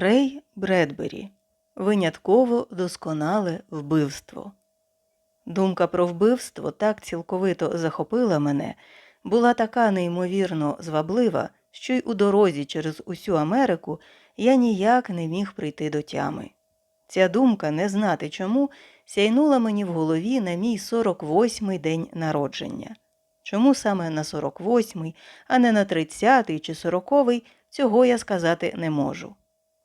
Рей Бредбері. Винятково досконале вбивство. Думка про вбивство так цілковито захопила мене, була така неймовірно зваблива, що й у дорозі через усю Америку я ніяк не міг прийти до тями. Ця думка, не знати чому, сяйнула мені в голові на мій 48-й день народження. Чому саме на 48-й, а не на 30-й чи 40-й, цього я сказати не можу.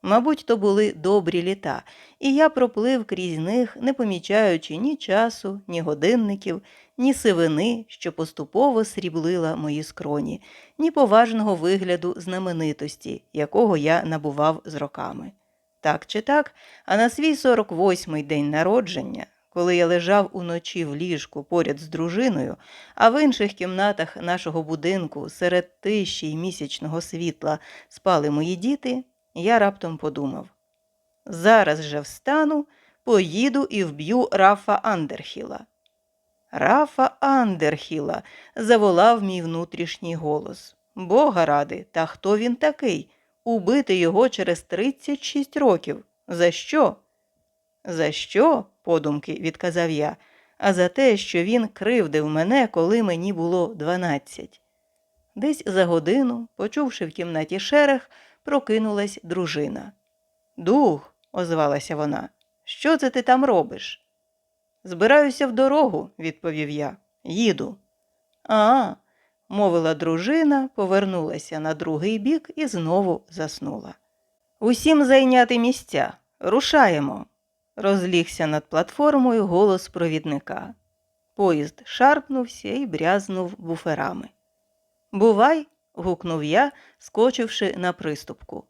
Мабуть, то були добрі літа, і я проплив крізь них, не помічаючи ні часу, ні годинників, ні сивини, що поступово сріблила мої скроні, ні поважного вигляду знаменитості, якого я набував з роками. Так чи так, а на свій 48-й день народження, коли я лежав уночі в ліжку поряд з дружиною, а в інших кімнатах нашого будинку серед тиші й місячного світла спали мої діти, я раптом подумав зараз же встану, поїду і вб'ю Рафа Андерхіла. Рафа Андерхіла, заволав мій внутрішній голос. Бога ради, та хто він такий? Убити його через 36 років. За що? За що? подумки відказав я, а за те, що він кривдив мене, коли мені було 12. Десь за годину, почувши в кімнаті шерех, прокинулась дружина. Дух, озвалася вона, що це ти там робиш? Збираюся в дорогу, відповів я. Їду. А, мовила дружина, повернулася на другий бік і знову заснула. Усім зайняти місця. Рушаємо. Розлігся над платформою голос провідника. Поїзд шарпнувся і брязнув буферами. Бувай, гукнув я, скочивши на приступку.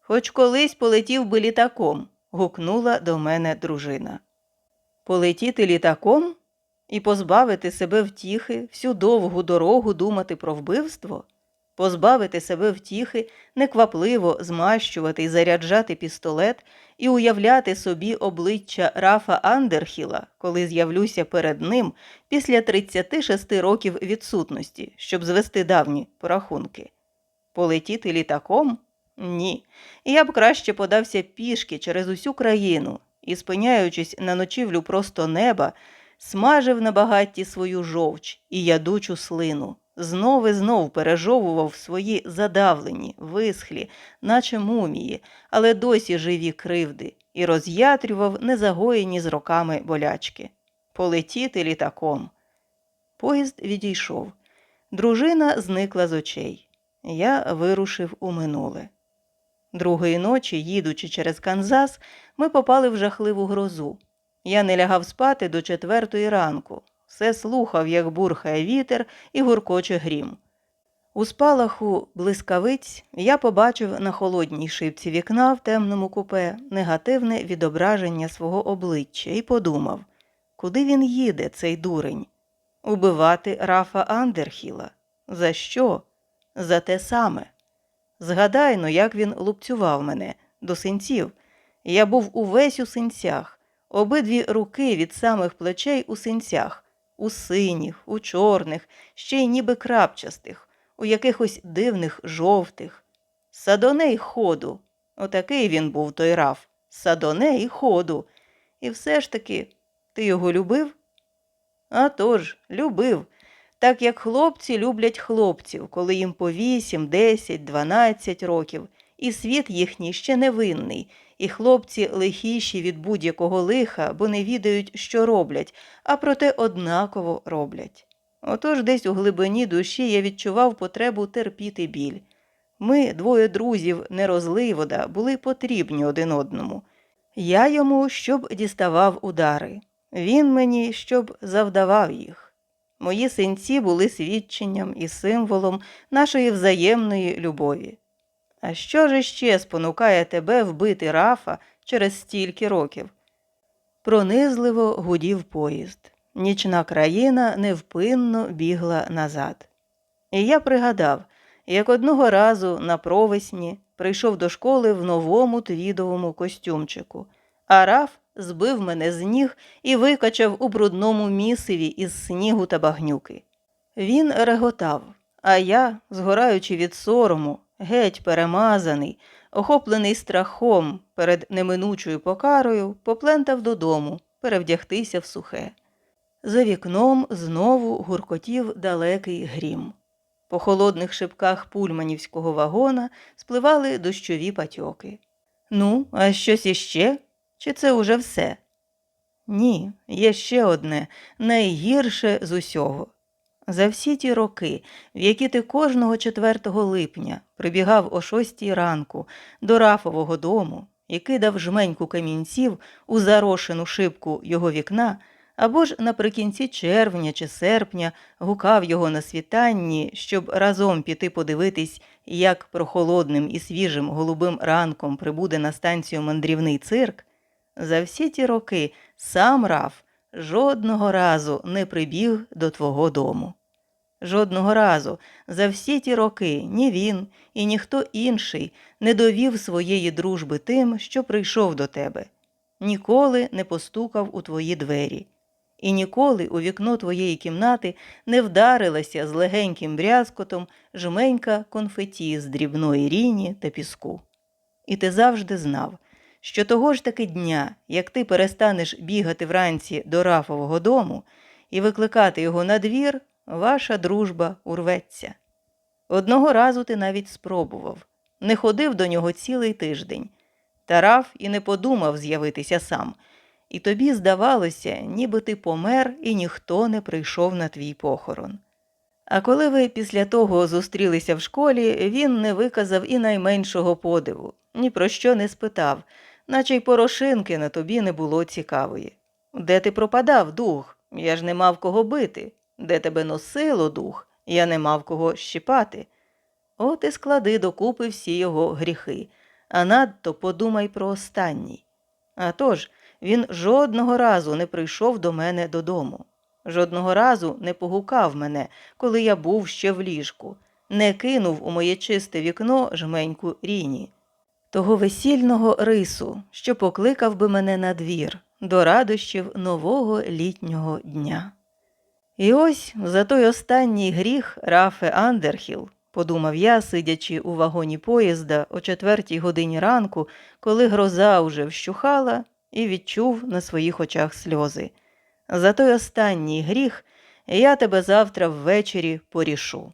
Хоч колись полетів би літаком, гукнула до мене дружина. Полетіти літаком і позбавити себе втіхи, всю довгу дорогу думати про вбивство, позбавити себе втіхи, неквапливо змащувати і заряджати пістолет і уявляти собі обличчя Рафа Андерхіла, коли з'явлюся перед ним після 36 років відсутності, щоб звести давні порахунки. Полетіти літаком? Ні. Я б краще подався пішки через усю країну і, спиняючись на ночівлю просто неба, смажив на багатті свою жовч і ядучу слину, знов і знов пережовував свої задавлені, висхлі, наче мумії, але досі живі кривди, і роз'ятрював незагоєні з роками болячки. Полетіти літаком. Поїзд відійшов. Дружина зникла з очей. Я вирушив у минуле. Другої ночі, їдучи через Канзас, ми попали в жахливу грозу. Я не лягав спати до четвертої ранку, все слухав, як бурхає вітер і гуркоче грім. У спалаху блискавиць я побачив на холодній шибці вікна в темному купе негативне відображення свого обличчя і подумав, куди він їде, цей дурень? Убивати Рафа Андерхіла. За що? За те саме. Згадайно, як він лупцював мене до синців. Я був увесь у синцях, обидві руки від самих плечей у синцях, у синіх, у чорних, ще й ніби крапчастих, у якихось дивних жовтих. Садоней ходу. Отакий він був той раф. Садоней ходу. І все ж таки, ти його любив? «А тож, любив так як хлопці люблять хлопців, коли їм по 8, 10, 12 років, і світ їхній ще невинний, і хлопці лихіші від будь-якого лиха, бо не відають, що роблять, а проте однаково роблять. Отож десь у глибині душі я відчував потребу терпіти біль. Ми, двоє друзів, не розлий вода, були потрібні один одному. Я йому, щоб діставав удари, він мені, щоб завдавав їх. Мої синці були свідченням і символом нашої взаємної любові. А що ж іще спонукає тебе вбити Рафа через стільки років? Пронизливо гудів поїзд. Нічна країна невпинно бігла назад. І я пригадав, як одного разу на провесні прийшов до школи в новому твідовому костюмчику, а Раф збив мене з ніг і викачав у брудному місиві із снігу та багнюки. Він реготав, а я, згораючи від сорому, геть перемазаний, охоплений страхом перед неминучою покарою, поплентав додому перевдягтися в сухе. За вікном знову гуркотів далекий грім. По холодних шибках пульманівського вагона спливали дощові патьоки. Ну, а щось іще? Чи це уже все? Ні, є ще одне, найгірше з усього. За всі ті роки, в які ти кожного 4 липня прибігав о шостій ранку до Рафового дому і кидав жменьку камінців у зарошену шибку його вікна, або ж наприкінці червня чи серпня гукав його на світанні, щоб разом піти подивитись, як прохолодним і свіжим голубим ранком прибуде на станцію мандрівний цирк, за всі ті роки сам Раф жодного разу не прибіг до твого дому. Жодного разу. За всі ті роки ні він і ніхто інший не довів своєї дружби тим, що прийшов до тебе, ніколи не постукав у твої двері, і ніколи у вікно твоєї кімнати не вдарилася з легеньким брязкотом жменька конфеті з дрібної ріні та піску. І ти завжди знав, що того ж таки дня, як ти перестанеш бігати вранці до Рафового дому і викликати його на двір, ваша дружба урветься. Одного разу ти навіть спробував, не ходив до нього цілий тиждень. Та Раф і не подумав з'явитися сам, і тобі здавалося, ніби ти помер і ніхто не прийшов на твій похорон. А коли ви після того зустрілися в школі, він не виказав і найменшого подиву, ні про що не спитав, наче й порошинки на тобі не було цікавої. Де ти пропадав, дух? Я ж не мав кого бити. Де тебе носило, дух, я не мав кого щипати. От і склади докупи всі його гріхи, а надто подумай про останній. А тож, він жодного разу не прийшов до мене додому, жодного разу не погукав мене, коли я був ще в ліжку, не кинув у моє чисте вікно жменьку ріні, того весільного рису, що покликав би мене на двір, до радощів нового літнього дня. І ось за той останній гріх Рафе Андерхіл, подумав я, сидячи у вагоні поїзда о четвертій годині ранку, коли гроза уже вщухала, і відчув на своїх очах сльози. За той останній гріх я тебе завтра ввечері порішу.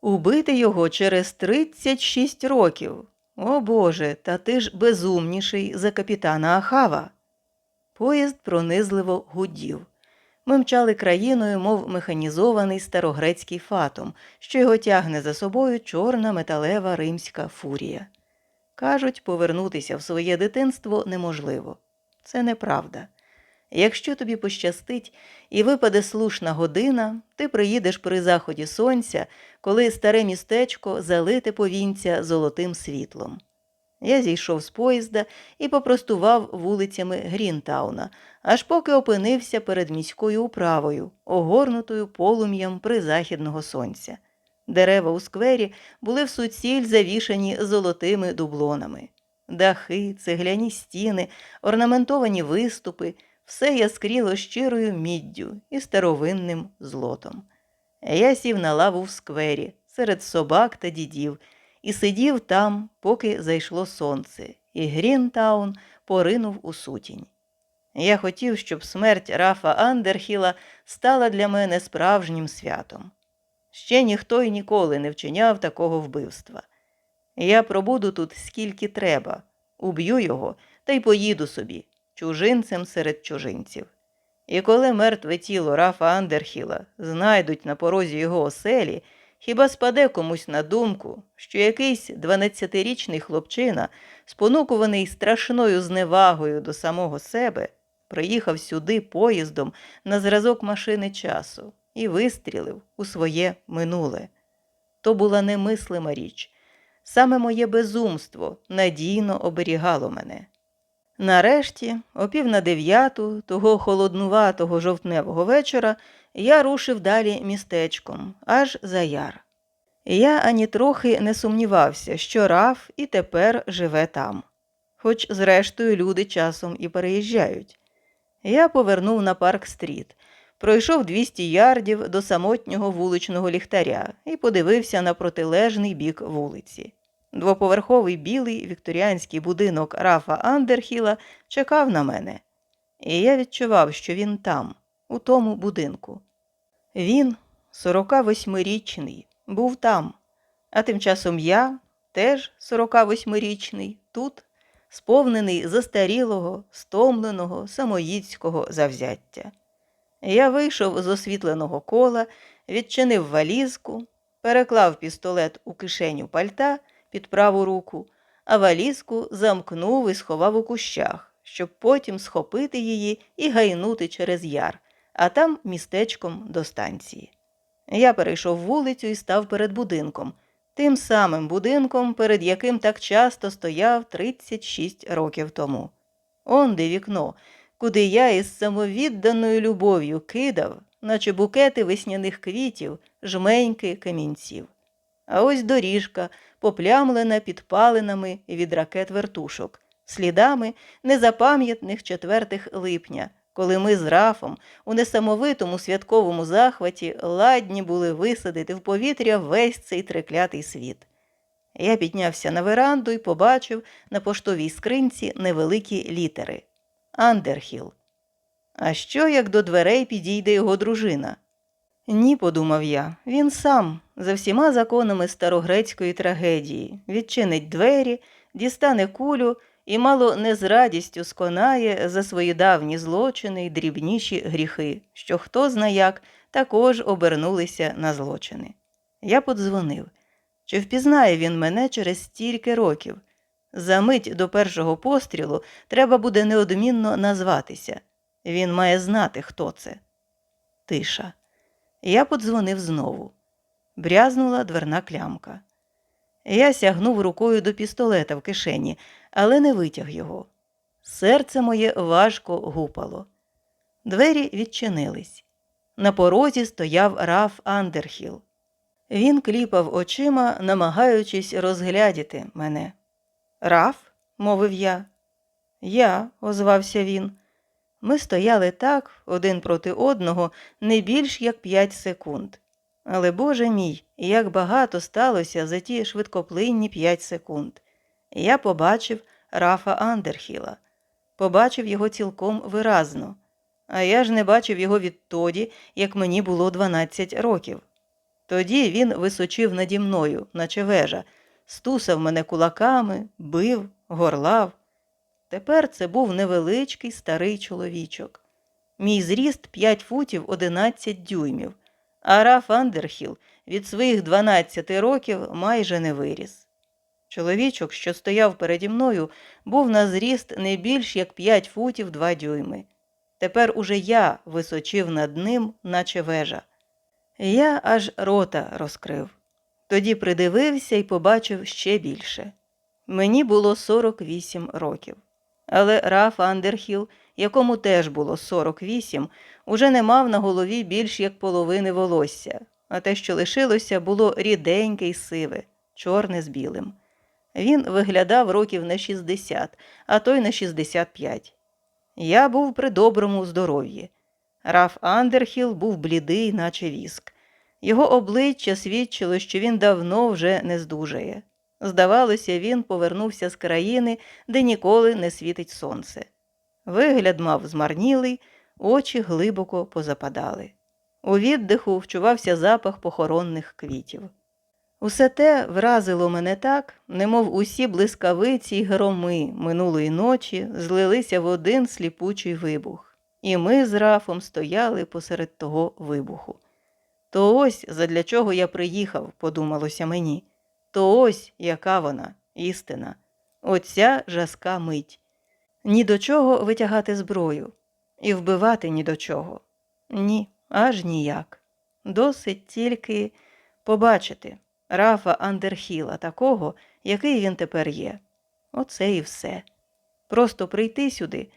Убити його через 36 років. О Боже, та ти ж безумніший за капітана Ахава. Поїзд пронизливо гудів. Ми мчали країною, мов механізований старогрецький фатом, що його тягне за собою чорна металева римська фурія. Кажуть, повернутися в своє дитинство неможливо. Це неправда. Якщо тобі пощастить і випаде слушна година, ти приїдеш при заході сонця, коли старе містечко залите повінця золотим світлом. Я зійшов з поїзда і попростував вулицями Грінтауна, аж поки опинився перед міською управою, огорнутою полум'ям призахідного сонця. Дерева у сквері були в суціль завішані золотими дублонами. Дахи, цегляні стіни, орнаментовані виступи, все яскріло щирою міддю і старовинним злотом. Я сів на лаву в сквері серед собак та дідів і сидів там, поки зайшло сонце, і Грінтаун поринув у сутінь. Я хотів, щоб смерть Рафа Андерхіла стала для мене справжнім святом. Ще ніхто й ніколи не вчиняв такого вбивства. Я пробуду тут скільки треба, уб'ю його та й поїду собі, чужинцем серед чужинців. І коли мертве тіло Рафа Андерхіла знайдуть на порозі його оселі, хіба спаде комусь на думку, що якийсь дванадцятирічний хлопчина, спонукуваний страшною зневагою до самого себе, приїхав сюди поїздом на зразок машини часу і вистрілив у своє минуле. То була немислима річ. Саме моє безумство надійно оберігало мене. Нарешті, о пів на дев'яту, того холоднуватого жовтневого вечора, я рушив далі містечком, аж за яр. Я ані трохи не сумнівався, що Раф і тепер живе там, хоч, зрештою, люди часом і переїжджають. Я повернув на парк стріт, пройшов 200 ярдів до самотнього вуличного ліхтаря і подивився на протилежний бік вулиці. Двоповерховий білий вікторіанський будинок Рафа Андерхіла чекав на мене, і я відчував, що він там, у тому будинку. Він, 48-річний, був там, а тим часом я, теж 48-річний, тут, сповнений застарілого, стомленого, самоїдського завзяття. Я вийшов з освітленого кола, відчинив валізку, переклав пістолет у кишеню пальта під праву руку, а валізку замкнув і сховав у кущах, щоб потім схопити її і гайнути через яр, а там містечком до станції. Я перейшов вулицю і став перед будинком, тим самим будинком, перед яким так часто стояв 36 років тому. Он де вікно, куди я із самовідданою любов'ю кидав, наче букети весняних квітів, жменьки камінців. А ось доріжка, поплямлена підпалинами від ракет вертушок, слідами незапам'ятних 4 липня, коли ми з Рафом у несамовитому святковому захваті ладні були висадити в повітря весь цей треклятий світ. Я піднявся на веранду і побачив на поштовій скринці невеликі літери Андерхіл. А що, як до дверей підійде його дружина? Ні, подумав я, він сам, за всіма законами старогрецької трагедії, відчинить двері, дістане кулю і мало не з радістю сконає за свої давні злочини й дрібніші гріхи, що хто зна як також обернулися на злочини. Я подзвонив. Чи впізнає він мене через стільки років? За мить до першого пострілу треба буде неодмінно назватися. Він має знати, хто це. Тиша. Я подзвонив знову. Брязнула дверна клямка. Я сягнув рукою до пістолета в кишені, але не витяг його. Серце моє важко гупало. Двері відчинились. На порозі стояв Раф Андерхіл. Він кліпав очима, намагаючись розглядіти мене. Раф, мовив я. Я, озвався він. Ми стояли так, один проти одного, не більш як п'ять секунд. Але, Боже мій, як багато сталося за ті швидкоплинні п'ять секунд. Я побачив Рафа Андерхіла, побачив його цілком виразно, а я ж не бачив його відтоді, як мені було 12 років. Тоді він височив наді мною, наче вежа, стусав мене кулаками, бив, горлав. Тепер це був невеличкий старий чоловічок. Мій зріст 5 футів 11 дюймів, а Раф Андерхіл від своїх 12 років майже не виріс. Чоловічок, що стояв переді мною, був на зріст не більш як 5 футів 2 дюйми. Тепер уже я височив над ним, наче вежа. Я аж рота розкрив. Тоді придивився і побачив ще більше. Мені було 48 років. Але Раф Андерхіл, якому теж було 48, уже не мав на голові більш як половини волосся, а те, що лишилося, було ріденьке й сиве, чорне з білим. Він виглядав років на 60, а то й на 65. Я був при доброму здоров'ї. Раф Андерхіл був блідий, наче віск. Його обличчя свідчило, що він давно вже не здужає. Здавалося, він повернувся з країни, де ніколи не світить сонце. Вигляд мав змарнілий, очі глибоко позападали. У віддиху вчувався запах похоронних квітів. Усе те вразило мене так, немов усі блискавиці й громи минулої ночі злилися в один сліпучий вибух, і ми з Рафом стояли посеред того вибуху. То ось задля чого я приїхав, подумалося мені. То ось яка вона, істина, оця жаска мить. Ні до чого витягати зброю і вбивати ні до чого. Ні, аж ніяк. Досить тільки побачити Рафа Андерхіла, такого, який він тепер є. Оце і все. Просто прийти сюди,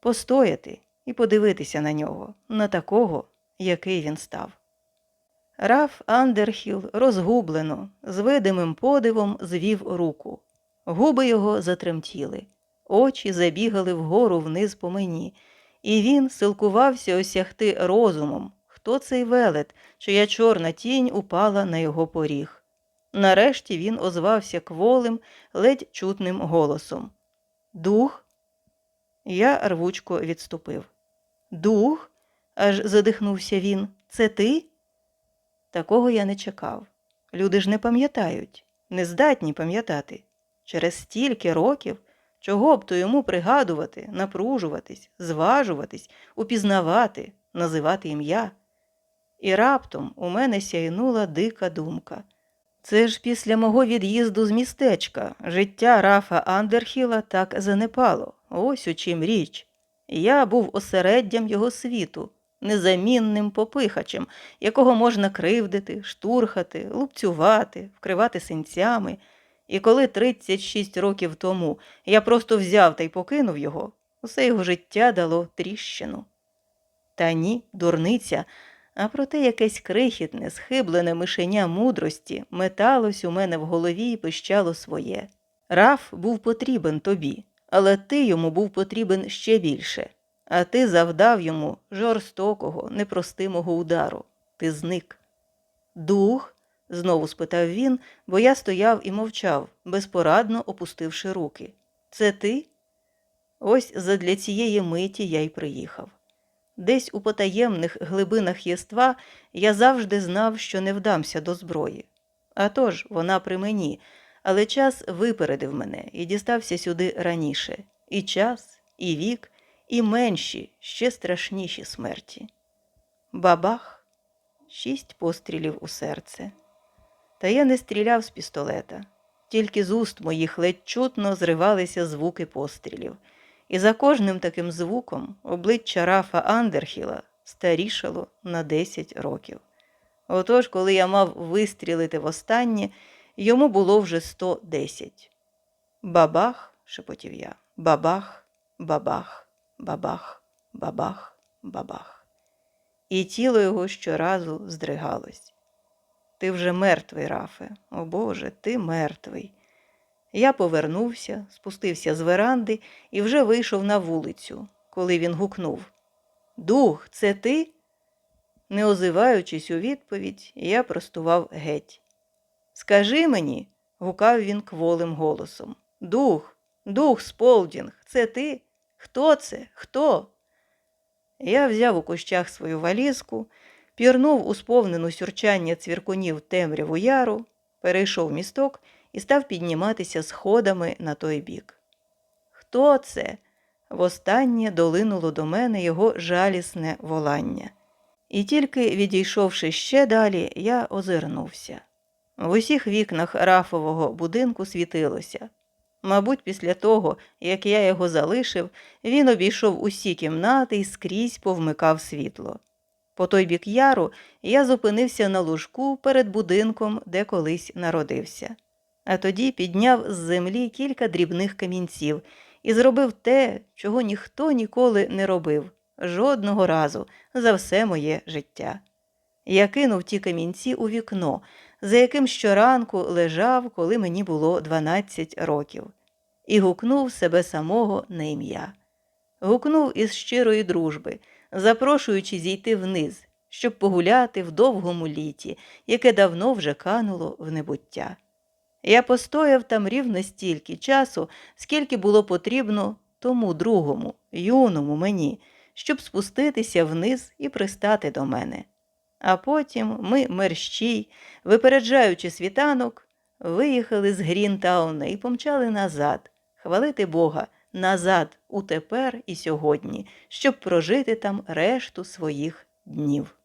постояти і подивитися на нього, на такого, який він став. Раф Андерхіл розгублено, з видимим подивом звів руку. Губи його затремтіли, очі забігали вгору вниз по мені, і він силкувався осягти розумом, хто цей велет, чия чорна тінь упала на його поріг. Нарешті він озвався кволим, ледь чутним голосом. Дух? Я рвучко відступив. Дух? аж задихнувся він. Це ти? Такого я не чекав. Люди ж не пам'ятають, не здатні пам'ятати. Через стільки років чого б то йому пригадувати, напружуватись, зважуватись, упізнавати, називати ім'я. І раптом у мене сяйнула дика думка. Це ж після мого від'їзду з містечка життя Рафа Андерхіла так занепало. Ось у чим річ. Я був осереддям його світу, незамінним попихачем, якого можна кривдити, штурхати, лупцювати, вкривати синцями. І коли 36 років тому я просто взяв та й покинув його, усе його життя дало тріщину. Та ні, дурниця, а проте якесь крихітне, схиблене мишеня мудрості металось у мене в голові і пищало своє. Раф був потрібен тобі, але ти йому був потрібен ще більше, а ти завдав йому жорстокого, непростимого удару. Ти зник. Дух? знову спитав він, бо я стояв і мовчав, безпорадно опустивши руки. Це ти? Ось задля цієї миті я й приїхав. Десь у потаємних глибинах єства я завжди знав, що не вдамся до зброї. А тож, вона при мені, але час випередив мене і дістався сюди раніше. І час, і вік, і менші, ще страшніші смерті. Бабах, шість пострілів у серце. Та я не стріляв з пістолета, тільки з уст моїх ледь чутно зривалися звуки пострілів, і за кожним таким звуком обличчя Рафа Андерхіла старішало на 10 років. Отож, коли я мав вистрілити востаннє, йому було вже 110. Бабах, шепотів я, бабах, бабах, бабах, бабах, бабах. І тіло його щоразу здригалось. Ти вже мертвий, Рафе. О Боже, ти мертвий. Я повернувся, спустився з веранди і вже вийшов на вулицю, коли він гукнув Дух, це ти? Не озиваючись у відповідь, я простував геть. Скажи мені, гукав він кволим голосом. Дух, дух, Сполдінг, це ти? Хто це? Хто? Я взяв у кущах свою валізку пірнув у сповнену сюрчання цвіркунів темряву яру, перейшов місток і став підніматися сходами на той бік. Хто це? Востаннє долинуло до мене його жалісне волання. І тільки відійшовши ще далі, я озирнувся. В усіх вікнах рафового будинку світилося. Мабуть, після того, як я його залишив, він обійшов усі кімнати і скрізь повмикав світло. По той бік яру я зупинився на лужку перед будинком, де колись народився. А тоді підняв з землі кілька дрібних камінців і зробив те, чого ніхто ніколи не робив, жодного разу за все моє життя. Я кинув ті камінці у вікно, за яким щоранку лежав, коли мені було 12 років, і гукнув себе самого на ім'я. Гукнув із щирої дружби запрошуючи зійти вниз, щоб погуляти в довгому літі, яке давно вже кануло в небуття. Я постояв там рівно стільки часу, скільки було потрібно тому другому, юному мені, щоб спуститися вниз і пристати до мене. А потім ми, мерщій, випереджаючи світанок, виїхали з Грінтауна і помчали назад, хвалити Бога назад у тепер і сьогодні, щоб прожити там решту своїх днів.